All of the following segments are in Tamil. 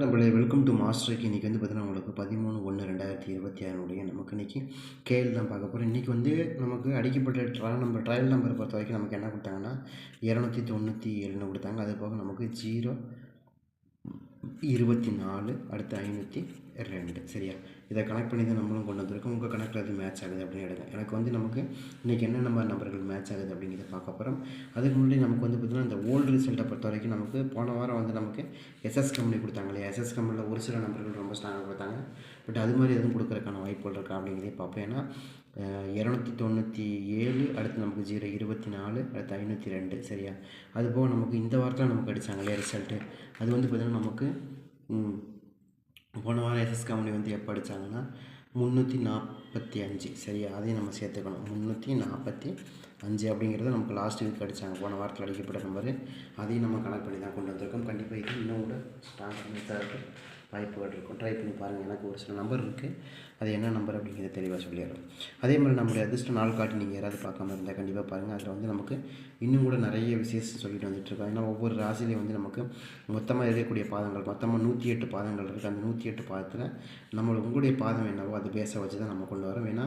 நம்மளே வெல்கம் டு மாஸ்டருக்கு இன்றைக்கி வந்து பார்த்தீங்கன்னா உங்களுக்கு பதிமூணு ஒன்று ரெண்டாயிரத்தி இருபத்தி ஆறுனுடைய நமக்கு இன்றைக்கி கேள் தான் பார்க்க போகிறோம் இன்றைக்கி வந்து நமக்கு அடிக்கப்பட்ட ட்ராயல் நம்பர் ட்ரையல் நம்பர் பொறுத்த வரைக்கும் நமக்கு என்ன கொடுத்தாங்கன்னா இரநூத்தி தொண்ணூற்றி ஏழுன்னு கொடுத்தாங்க. அது போக நமக்கு ஜீரோ இருபத்தி நாலு அடுத்து ஐநூற்றி ரெண்டு. சரியா? இதை கனெக்ட் பண்ணி தான் நம்மளும் கொண்டு வந்திருக்கோம். உங்கள் கணக்கில் அது மேட்ச் ஆகுது அப்படின்னு எடுங்க. எனக்கு வந்து நமக்கு இன்றைக்கி என்ன நம்பர் நம்பர்கள் மேட்ச் ஆகுது அப்படிங்கிறத பார்க்க போகிறோம் அதுக்கு முன்னாடி நமக்கு வந்து பார்த்திங்கன்னா இந்த ஓல்டு ரிசல்ட்டை பொறுத்த வரைக்கும் நமக்கு போன வாரம் வந்து நமக்கு எஸ்எஸ் கம்பெனி கொடுத்தாங்க இல்லையா? எஸ்எஸ் கம்பெனியில் ஒரு சில நம்பர்கள் ரொம்ப ஸ்ட்ராங்காக கொடுத்தாங்க. பட் அது மாதிரி எதுவும் கொடுக்குறதுக்கான வாய்ப்புகள் இருக்கா அப்படிங்கிறதே பார்ப்போம். ஏன்னா இரநூத்தி தொண்ணூற்றி ஏழு அடுத்து நமக்கு ஜீரோ இருபத்தி நாலு அடுத்து ஐநூற்றி ரெண்டு. சரியா? அது போக நமக்கு இந்த வாரத்தில் நமக்கு அடித்தாங்க இல்லையா ரிசல்ட்டு அது வந்து பார்த்திங்கன்னா நமக்கு போன வாரம் எஸ்எஸ் கம்பெனி வந்து எப்போ அடித்தாங்கன்னா முந்நூற்றி நாற்பத்தி அஞ்சு. சரியா? அதையும் நம்ம சேர்த்துக்கணும். முந்நூற்றி நாற்பத்தி அஞ்சு அப்படிங்கிறது நமக்கு லாஸ்ட் வீக் அடித்தாங்க போன வாரத்தில் அடிக்கப்பட்ட நம்பர் அதையும் நம்ம கனெக்ட் பண்ணி தான் கொண்டு வந்திருக்கோம். கண்டிப்பாக இது இன்னும் கூட ஸ்ட்ராங் இருக்குது வாய்ப்புகள் இருக்கும். ட்ரை பண்ணி பாருங்கள் எனக்கு ஒரு சில நம்பர் இருக்குது அது என்ன நம்பர் அப்படிங்கிறத தெளிவாக சொல்லிடுறோம். அதே மாதிரி நம்மளுடைய அதிர்ஷ்ட நாள் காட்டி நீங்கள் யாராவது பார்க்காம இருந்தால் கண்டிப்பாக பாருங்கள் அதில் வந்து நமக்கு இன்னும் கூட நிறைய விசேஷம் சொல்லிட்டு வந்துட்டுருக்கோம் ஏன்னா ஒவ்வொரு ராசிலையும் வந்து நமக்கு மொத்தமாக எழுதக்கூடிய பாதங்கள் மொத்தமாக நூற்றி எட்டு பாதங்கள் இருக்குது அந்த நூற்றி எட்டு பாதத்தில் நம்மளோட உங்களுடைய பாதம் என்னவோ அது பேச வச்சு தான் நம்ம கொண்டு வரோம். ஏன்னா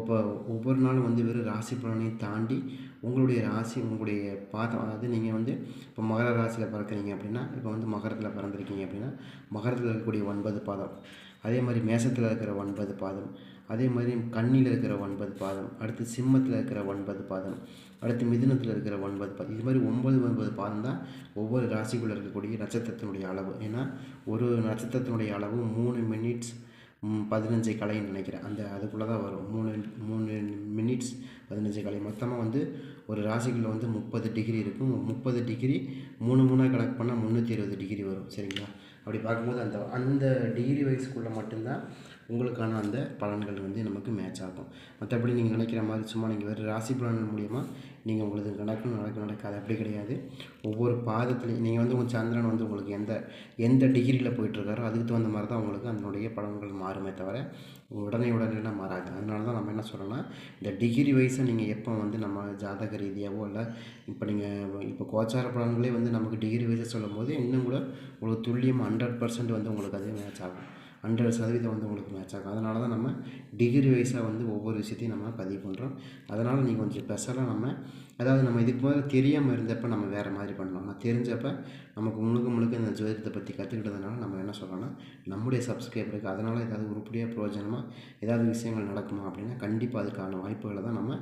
இப்போ ஒவ்வொரு நாளும் வந்து வெறும் ராசி பலனையும் தாண்டி உங்களுடைய ராசி உங்களுடைய பாதம் அதாவது நீங்கள் வந்து இப்போ மகர ராசியில் பிறக்கிறீங்க அப்படின்னா இப்போ வந்து மகரத்தில் பிறந்திருக்கீங்க அப்படின்னா மகரத்தில் இருக்கக்கூடிய ஒன்பது பாதம். அதே மாதிரி மேசத்தில் இருக்கிற ஒன்பது பாதம். அதே மாதிரி கண்ணியில் இருக்கிற ஒன்பது பாதம். அடுத்து சிம்மத்தில் இருக்கிற ஒன்பது பாதம். அடுத்து மிதுனத்தில் இருக்கிற ஒன்பது பாதம். இது மாதிரி ஒன்பது ஒன்பது பாதம் தான் ஒவ்வொரு ராசிக்குள்ளே இருக்கக்கூடிய நட்சத்திரத்தினுடைய அளவு. ஏன்னா ஒரு நட்சத்திரத்தினுடைய அளவு மூணு மினிட்ஸ் பதினஞ்சு கலைன்னு நினைக்கிறேன். அந்த அதுக்குள்ளே தான் வரும். மூணு மூணு மினிட்ஸ் பதினஞ்சு கலை. மொத்தமாக வந்து ஒரு ராசிக்குள்ளே வந்து முப்பது டிகிரி இருக்கும். முப்பது டிகிரி மூணு மூணாக கணக்கு பண்ணால் முந்நூற்றி இருபது டிகிரி வரும். சரிங்களா? அப்படி பார்க்கும்போது அந்த அந்த டிகிரி வைஸ்க்குள்ளே மட்டும்தான் உங்களுக்கான அந்த பலன்கள் வந்து நமக்கு மேட்ச் ஆகும். மற்றபடி நீங்கள் நினைக்கிற மாதிரி சும்மா நீங்கள் வேறு ராசி பலன் மூலிமா நீங்கள் உங்களுக்கு நடக்கும் நடக்க நடக்காது. அப்படி கிடையாது. ஒவ்வொரு பாதத்துலையும் நீங்கள் வந்து உங்கள் சந்திரன் வந்து உங்களுக்கு எந்த எந்த டிகிரியில் போயிட்டுருக்காரோ அதுக்கு தகுந்த மாதிரி தான் உங்களுக்கு அதனுடைய பலன்கள் மாறுமே தவிர உடனே உடனேலாம் மாறாது. அதனால தான் நம்ம என்ன சொல்லணும்னா இந்த டிகிரி வைஸை நீங்கள் எப்போ வந்து நம்ம ஜாதக ரீதியாகவோ இல்லை இப்போ நீங்கள் இப்போ கோச்சார பலன்களே வந்து நமக்கு டிகிரி வைஸை சொல்லும்போது இன்னும் கூட உங்களுக்கு துல்லியம் ஹண்ட்ரட் பர்சன்ட் வந்து உங்களுக்கு அது மேட்ச் ஆகும். ஹண்ட்ரட் சதவீதம் வந்து உங்களுக்கு மேட்ச் ஆகும். அதனால தான் நம்ம டிகிரி வைஸாக வந்து ஒவ்வொரு விஷயத்தையும் நம்ம பதிவு பண்ணுறோம் அதனால் நீங்கள் கொஞ்சம் ஸ்பெஷலாக நம்ம அதாவது நம்ம இதுக்கு முதல்ல தெரியாமல் இருந்தப்போ நம்ம வேறு மாதிரி பண்ணலாம். ஆனால் தெரிஞ்சப்போ நமக்கு முழுக்க முழுக்க இந்த ஜோதிடத்தை பற்றி கற்றுக்கிட்டதுனால நம்ம என்ன சொல்கிறோன்னா நம்முடைய சப்ஸ்கிரைபருக்கு அதனால் ஏதாவது உருப்படியாக பிரயோஜனமாக ஏதாவது விஷயங்கள் நடக்குமா அப்படின்னா கண்டிப்பாக அதுக்கான வாய்ப்புகளை தான் நம்ம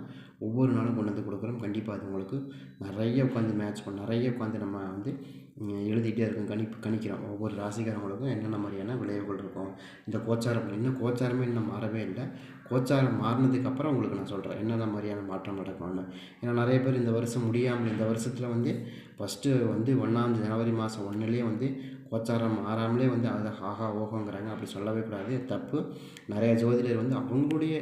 ஒவ்வொரு நாளும் கொண்டு வந்து கொடுக்குறோம். கண்டிப்பாக அது உங்களுக்கு நிறைய உட்காந்து மேட்ச் பண்ண நிறைய உட்காந்து நம்ம வந்து எழுதிட்டே இருக்கும் கணிப்பு கணிக்கிறோம். ஒவ்வொரு ராசிக்காரங்களுக்கும் என்னென்ன மாதிரியான விளைவுகள் இருக்கும்? இந்த கோச்சாரம் இன்னும் கோச்சாரமே இன்னும் மாறவே இல்லை. கோச்சாரம் மாறினதுக்கப்புறம் உங்களுக்கு நான் சொல்கிறேன் என்னென்ன மாதிரியான மாற்றம் நடக்கும்னு. ஏன்னா நிறைய பேர் இந்த வருஷம் முடியாமல் இந்த வருஷத்தில் வந்து ஃபஸ்ட்டு வந்து ஒன்றாம் ஜனவரி மாதம் ஒன்றுலேயே வந்து கோச்சாரம் மாறாமலே வந்து அதை ஹாஹா ஓகோங்கிறாங்க அப்படி சொல்லவே கூடாது. தப்பு. நிறைய ஜோதிடர் வந்து அவங்களுடைய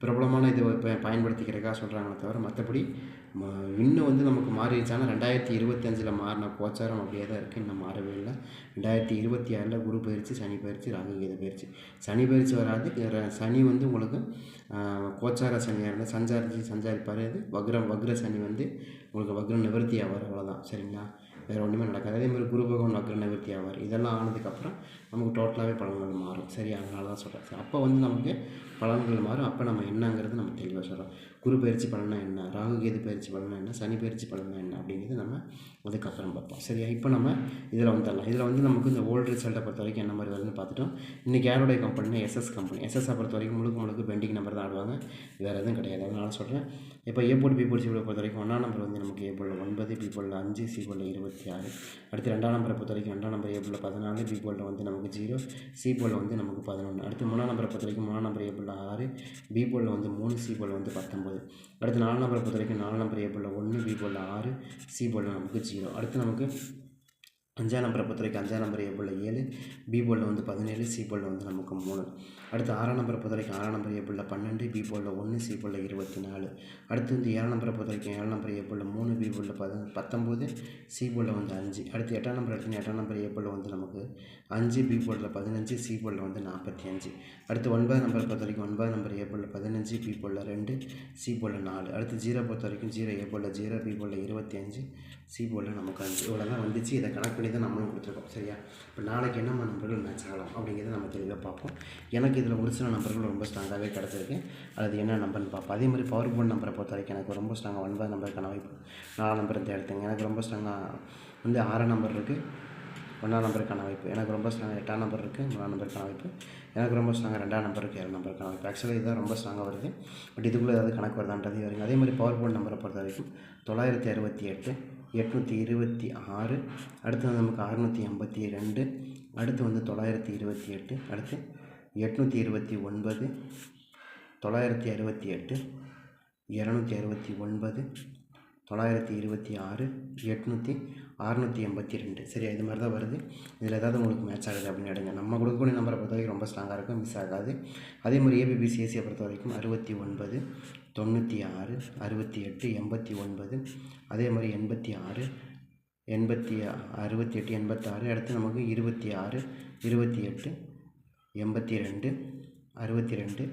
பிரபலமான இதை பயன்படுத்திக்கிறக்காக சொல்கிறாங்களே தவிர மற்றபடி ம- இன்னும் வந்து நமக்கு மாறிடுச்சானா ரெண்டாயிரத்தி இருபத்தஞ்சில் மாறின கோச்சாரம் அப்படியே தான் இருக்குது இன்னும் மாறவே இல்லை. ரெண்டாயிரத்தி இருபத்தி ஆறில் குரு பயிற்சி சனி பயிற்சி ராகுகீத பயிற்சி. சனி பயிற்சி வராது. ர- சனி வந்து உங்களுக்கு கோச்சார சனியாக இருந்தால் சஞ்சாரிச்சு சஞ்சாரிப்பார். அது வக்ரம் வக்ர சனி வந்து உங்களுக்கு வக்ரம் நிவர்த்தி ஆவார். அவ்வளோதான் சரிங்களா? வேறு ஒன்றுமே நடக்காது. அதே மாதிரி குரு பகவான் வக்ர நிவர்த்தி ஆவார். இதெல்லாம் ஆனதுக்கப்புறம் நமக்கு டோட்டலாகவே பலன்கள் மாறும். சரி அதனால தான் சொல்கிறேன் அப்போ வந்து நமக்கு பலன்கள் மாறும். அப்போ நம்ம என்னங்கிறது நம்ம தெளிவாக சொல்கிறோம் குரு பயிற்சி பலனா என்ன? ராகு கேது பயிற்சி பலனா என்ன? சனி பயிற்சி பலனா என்ன? அப்படிங்கிறது நம்ம அதுக்கப்புறம் பார்ப்போம். சரியா? இப்போ நம்ம இதில் வந்துடலாம். இதில் வந்து நமக்கு இந்த ஓல்டு ரிசல்ட்டை பொறுத்த வரைக்கும் என்ன மாதிரி வருதுன்னு பார்த்துட்டோம். இன்றைக்கி யாருடைய கம்பெனினா எஸ்எஸ் கம்பெனி எஸ்எஸ்ஸை பொறுத்த வரைக்கும் முழுக்க முழுக்க பெண்டிங் நம்பர் தான் ஆடுவாங்க. வேறு எதுவும் கிடையாது. அதனால சொல்கிறேன் இப்போ A board B board C பொறுத்த வரைக்கும் ஒன்றாம் நம்பர் வந்து நமக்கு ஏ போர்டில் ஒன்பது பி போர்டில் அஞ்சு சி போர்டில் இருபத்தி ஆறு. அடுத்து ரெண்டாம் நம்பரை பொறுத்த வரைக்கும் ரெண்டாம் நம்பர் ஏ போர்டில் பதினாலு பி போர்டில் வந்து நமக்கு ஜீரோ சி போர்டில் வந்து நமக்கு பதினொன்று அடுத்து மூணாம் நம்பரை பொறுத்த வரைக்கும் மூணாம் நம்பர் ஏ போர்டில் ஆறு. பி போர்டில் வந்து மூணு சி போர்டில் வந்து பத்தொம்பது அடுத்து நாலு நம்பரை பொறுத்த வரைக்கும் நாலு நம்பர் ஏ போல் ஒன்று பி போல் ஆறு சி போல் நமக்கு ஜீரோ அடுத்து நமக்கு அஞ்சாம் நம்பரை பொறுத்த வரைக்கும் அஞ்சாம் நம்பர் ஏ போல் ஏழு பி போர்டில் வந்து பதினேழு சி போர்டில் வந்து நமக்கு மூணு. அடுத்து ஆறாம் நம்பரை பொறுத்த வரைக்கும் ஆறாம் நம்பர் ஏ பன்னெண்டு பி போர்டில் ஒன்று சி போர்டில் இருபத்தி நாலு. அடுத்து வந்து ஏழாம் நம்பரை பொறுத்த வரைக்கும் ஏழாம் நம்பர் ஏ மூணு பி போர்டில் பத பத்தொம்போது சி போர்டில் வந்து அஞ்சு. அடுத்து எட்டாம் நம்பர் எடுத்தீங்கன்னா எட்டாம் நம்பர் ஏ வந்து நமக்கு அஞ்சு பி போலில் பதினஞ்சு சி போலில் வந்து நாற்பத்தி அஞ்சு. அடுத்து ஒன்பது நம்பர் பொறுத்த வரைக்கும் ஒன்பது நம்பர் ஏ பதினஞ்சு பி போர்டில் ரெண்டு சி போர்டில் நாலு. அடுத்து ஜீரோ பொறுத்த வரைக்கும் ஜீரோ ஏ ஜீரோ பி போர்டில் இருபத்தி அஞ்சு சி போர்டில் நமக்கு அஞ்சு. இவ்வளோ தான் வந்துச்சு. இதை கணக்கு பண்ணி பண்ணி தான் நம்மளும் கொடுத்துருக்கோம். சரியா? இப்போ நாளைக்கு என்னம்மா நம்பர்கள் மேட்ச் ஆகலாம் அப்படிங்கிறத நம்ம தெளிவாக பார்ப்போம். எனக்கு இதில் ஒரு சில நம்பர்கள் ரொம்ப ஸ்ட்ராங்காகவே கிடச்சிருக்கு. அது என்ன நம்பர்னு பார்ப்போம். அதே மாதிரி பவர் போர்ட் நம்பரை பொறுத்த வரைக்கும் எனக்கு ரொம்ப ஸ்ட்ராங்காக ஒன்பது நம்பருக்கான வாய்ப்பு. நாலு நம்பர் எடுத்துங்க எனக்கு ரொம்ப ஸ்ட்ராங்காக வந்து ஆறாம் நம்பர் இருக்குது ஒன்றாம் நம்பருக்கான வாய்ப்பு. எனக்கு ரொம்ப ஸ்ட்ராங்காக எட்டாம் நம்பர் இருக்குது மூணாம் நம்பருக்கான வாய்ப்பு. எனக்கு ரொம்ப ஸ்ட்ராங்காக ரெண்டாம் நம்பருக்கு ஏழு நம்பருக்கான வாய்ப்பு. ஆக்சுவலாக இதுதான் ரொம்ப ஸ்ட்ராங்காக வருது. பட் இதுக்குள்ளே ஏதாவது கணக்கு வருதான்றது வருங்க அதே மாதிரி பவர் போர்ட் நம்பரை பொறுத்த வரைக்கும் தொள்ளாயிரத்தி அறுபத்தி எட்டு எட்நூற்றி இருபத்தி ஆறு அடுத்து வந்து நமக்கு அறுநூற்றி ஐம்பத்தி ரெண்டு அடுத்து வந்து தொள்ளாயிரத்தி இருபத்தி எட்டு அடுத்து எட்நூற்றி இருபத்தி ஒன்பது தொள்ளாயிரத்தி அறுபத்தி எட்டு இரநூத்தி அறுபத்தி ஒன்பது தொள்ளாயிரத்தி இருபத்தி ஆறு எட்நூற்றி அறுநூற்றி எண்பத்தி ரெண்டு சரி இது மாதிரி தான் வருது. இதில் ஏதாவது உங்களுக்கு மேட்ச் ஆகுது அப்படின்னு எடுங்க. நம்ம கொடுக்கக்கூடிய நம்பரை பொறுத்த வரைக்கும் ரொம்ப ஸ்ட்ராங்காக இருக்கும் மிஸ் ஆகாது. அதே மாதிரி ஏபிபிசிஎஸ்சியை பொறுத்த வரைக்கும் அறுபத்தி ஒன்பது தொண்ணூற்றி ஆறு அறுபத்தி எட்டு எண்பத்தி ஒன்பது அதே மாதிரி எண்பத்தி ஆறு எண்பத்தி அறுபத்தி எட்டு எண்பத்தாறு அடுத்து நமக்கு இருபத்தி ஆறு இருபத்தி எட்டு எண்பத்தி ரெண்டு அறுபத்தி ரெண்டு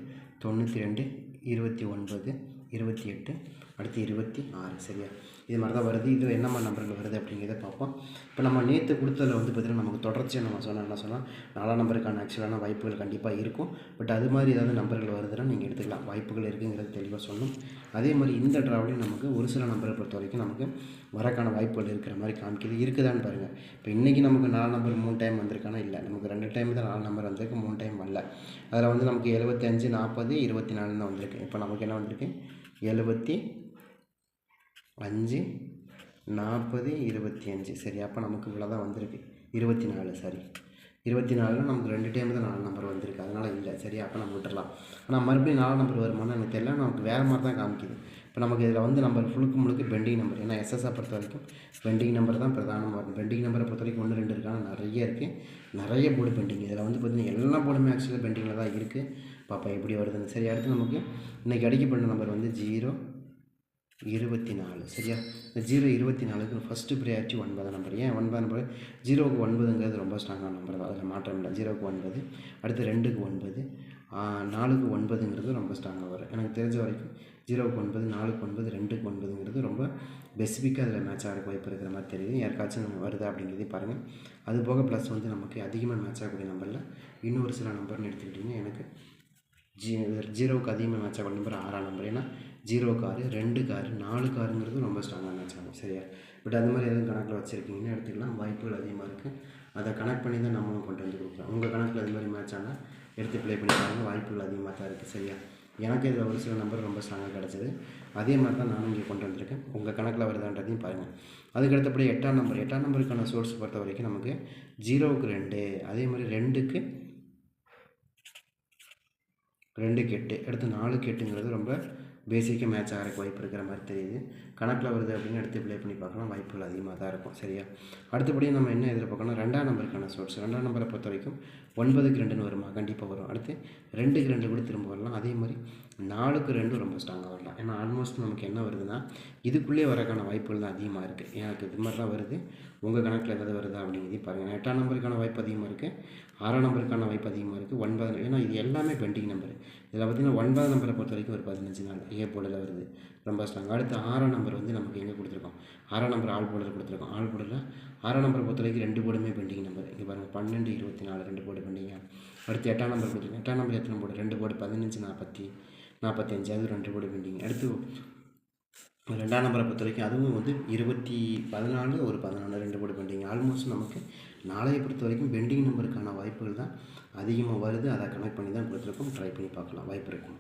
தொண்ணூற்றி ரெண்டு இருபத்தி ஒன்பது இருபத்தி எட்டு அடுத்து இருபத்தி ஆறு சரியா? இது மாதிரி தான் வருது. இது என்னம்மா நம்பர்கள் வருது அப்படிங்கிறத பார்ப்போம். இப்போ நம்ம நேற்று கொடுத்ததில் வந்து பார்த்திங்கன்னா நமக்கு தொடர்ச்சியாக நம்ம சொன்னால் என்ன சொன்னால் நாலாம் நம்பருக்கான ஆக்சுவலான வாய்ப்புகள் கண்டிப்பாக இருக்கும். பட் அது மாதிரி ஏதாவது நம்பர்கள் வருதுன்னா நீங்கள் எடுத்துக்கலாம். வாய்ப்புகள் இருக்குங்கிறது தெளிவாக சொல்லணும். அதே மாதிரி இந்த ட்ராவலையும் நமக்கு ஒரு சில நம்பரை பொறுத்த வரைக்கும் நமக்கு வரக்கான வாய்ப்புகள் இருக்கிற மாதிரி காமிக்கிறது இருக்குதான்னு பாருங்கள் இப்போ இன்றைக்கி நமக்கு நாலு நம்பர் மூணு டைம் வந்திருக்கானா? இல்லை. நமக்கு ரெண்டு டைம் தான் நாலு நம்பர் வந்திருக்கு. மூணு டைம் வரல. அதில் வந்து நமக்கு எழுபத்தஞ்சு நாற்பது இருபத்தி நாலு தான் வந்திருக்கு. இப்போ நமக்கு என்ன வந்திருக்கு? எழுபத்தி அஞ்சு நாற்பது இருபத்தி அஞ்சு. சரி அப்போ நமக்கு இவ்வளோ தான் வந்திருக்கு. இருபத்தி நாலு சாரி இருபத்தி நாலில் நமக்கு ரெண்டு டைம் தான் நாலு நம்பர் வந்திருக்கு. அதனால் இல்லை சரி அப்போ நம்ம விட்டுறலாம். ஆனால் மறுபடியும் நாலு நம்பர் வருமானு எனக்கு தெரியல. நமக்கு வேறு மாதிரி தான் காமிக்குது. இப்போ நமக்கு இதில் வந்து நம்பர் ஃபுல்லுக்கு முழுக்க பெண்டிங் நம்பர் ஏன்னா எஸ்எஸ்ஆ பொறுத்த வரைக்கும் பெண்டிங் நம்பர் தான் பிரதானமாக இருக்கும். பெண்டிங் நம்பரை பொறுத்த வரைக்கும் ஒன்று ரெண்டு இருக்கான நிறைய இருக்குது நிறைய போர்டு பெண்டிங் இதில் வந்து பார்த்திங்கன்னா எல்லா போர்டுமே ஆக்சுவலாக பெண்டிங்கில் தான் இருக்குது பாப்பா எப்படி வருதுன்னு. சரி அடுத்து நமக்கு இன்றைக்கி அடிக்கப்பட்ட நம்பர் வந்து ஜீரோ இருபத்தி நாலு சரியா? இந்த ஜீரோ இருபத்தி நாலுக்கு ஃபஸ்ட்டு ப்ரியாரிட்டி ஒன்பதாம் நம்பர் ஏன் ஒன்பது நம்பர் ஜீரோவுக்கு ஒன்பதுங்கிறது ரொம்ப ஸ்ட்ராங்கான நம்பர் தான். அதில் மாற்றம் இல்லை. ஜீரோவுக்கு ஒன்பது அடுத்து ரெண்டுக்கு ஒன்பது நாலுக்கு ஒன்பதுங்கிறது ரொம்ப ஸ்ட்ராங்காக வரும் எனக்கு தெரிஞ்ச வரைக்கும் ஜீரோவுக்கு ஒன்பது நாலுக்கு ஒன்பது ரெண்டுக்கு ஒன்பதுங்கிறது ரொம்ப ஸ்பெசிஃபிக்காக அதில் மேட்ச் ஆகிற வாய்ப்பு இருக்கிற மாதிரி தெரியுது. யாருக்காச்சும் நம்ம வருதா அப்படிங்கிறதே பாருங்கள் அது போக ப்ளஸ் வந்து நமக்கு அதிகமாக மேட்ச் ஆகக்கூடிய நம்பரில் இன்னொரு சில நம்பர்னு எடுத்துக்கிட்டிங்கன்னா எனக்கு ஜீ ஜீரோவுக்கு அதிகமாக மேட்ச் ஆகும் நம்பர் ஆறாம் நம்பர் ஏன்னா ஜீரோ காரு ரெண்டு காரு நாலு காருங்கிறது ரொம்ப ஸ்ட்ராங்காக மேட்ச் ஆகும். சரியா? பட் அந்த மாதிரி எதுவும் கணக்கில் வச்சுருக்கீங்கன்னா எடுத்துக்கலாம். வாய்ப்புகள் அதிகமாக இருக்குது அதை கனெக்ட் பண்ணி தான் நம்மளும் கொண்டு வந்து கொடுக்குறோம் உங்கள் கணக்கில் அது மாதிரி மேட்ச் ஆனால் எடுத்து ப்ளே பண்ணி பாருங்கள் வாய்ப்புகள் அதிகமாக தான் இருக்குது சரியா? எனக்கு இதில் ஒரு சில நம்பர் ரொம்ப ஸ்ட்ராங்காக கிடச்சிது. அதே மாதிரி தான் நானும் இங்கே கொண்டு வந்திருக்கேன். உங்கள் கணக்கில் வருதான்றதையும் பாருங்கள் அதுக்கு அடுத்தபடி எட்டாம் நம்பர் எட்டாம் நம்பருக்கான சோர்ஸ் பொறுத்த வரைக்கும் நமக்கு ஜீரோவுக்கு ரெண்டு அதே மாதிரி ரெண்டுக்கு ரெண்டுக்கு எட்டு அடுத்து நாலுக்கு எட்டுங்கிறது ரொம்ப பேசிக்காக மேட்ச் ஆகிறக்கு வாய்ப்பு இருக்கிற மாதிரி தெரியுது. கணக்கில் வருது அப்படின்னு எடுத்து ப்ளே பண்ணி பார்க்கலாம். வாய்ப்புகள் அதிகமாக தான் இருக்கும். சரியா? அடுத்தபடி நம்ம என்ன எதிர்பார்க்கணும் ரெண்டாம் நம்பருக்கான சோர்ஸ் ரெண்டாம் நம்பரை பொறுத்த வரைக்கும் ஒன்பதுக்கு ரெண்டுன்னு வருமா? கண்டிப்பாக வரும். அடுத்து ரெண்டுக்கு ரெண்டு கூட திரும்ப வரலாம். அதே மாதிரி நாலுக்கு ரெண்டும் ரொம்ப ஸ்ட்ராங்காக வரலாம். ஏன்னா ஆல்மோஸ்ட் நமக்கு என்ன வருதுன்னா இதுக்குள்ளே வரக்கான வாய்ப்புகள் தான் அதிகமாக இருக்குது எனக்கு இது மாதிரி தான் வருது. உங்கள் கணக்கில் எதாவது வருதா அப்படிங்கிறதையும் பாருங்கள் எட்டாம் நம்பருக்கான வாய்ப்பு அதிகமாக இருக்குது ஆறாம் நம்பருக்கான வாய்ப்பு அதிகமாக இருக்குது ஒன்பது ஏன்னா இது எல்லாமே பெண்டிங் நம்பர். இதில் பார்த்திங்கன்னா ஒன்பது நம்பரை பொறுத்த வரைக்கும் ஒரு பதினஞ்சு நாள் ஏ போர்டில் வருது. ரொம்ப ஸ்ட்ராங் அடுத்து ஆறாம் நம்பர் வந்து நமக்கு எங்கே கொடுத்துருக்கோம்? ஆறாம் நம்பர் ஆள் போலர் கொடுத்துருக்கோம். ஆள் போலரில் ஆறாம் நம்பரை பொறுத்த வரைக்கும் ரெண்டு போர்டுமே பெண்டிங் நம்பர். இங்கே பாருங்கள் பன்னெண்டு இருபத்தி நாலு ரெண்டு போர்டு பெண்டிங்க அடுத்து எட்டாம் நம்பர் கொடுத்துருக்கோம். எட்டாம் நம்பர் எத்தனை போர்டு ரெண்டு போர்டு பதினஞ்சு நாற்பத்தி நாற்பத்தஞ்சு அது ரெண்டு போர்டு பெண்டிங். அடுத்து ரெண்டாம் நம்பரை பொறுத்த வரைக்கும் அதுவும் வந்து இருபத்தி பதினாலு ஒரு பதினாலு ரெண்டு போட்டு பெண்டிங் ஆல்மோஸ்ட் நமக்கு நாளையை பொறுத்த வரைக்கும் பெண்டிங் நம்பருக்கான வாய்ப்புகள் தான் அதிகமாக வருது. அதை கனெக்ட் பண்ணி தான் கொடுத்துருக்கோம் ட்ரை பண்ணி பார்க்கலாம். வாய்ப்பு இருக்கும்.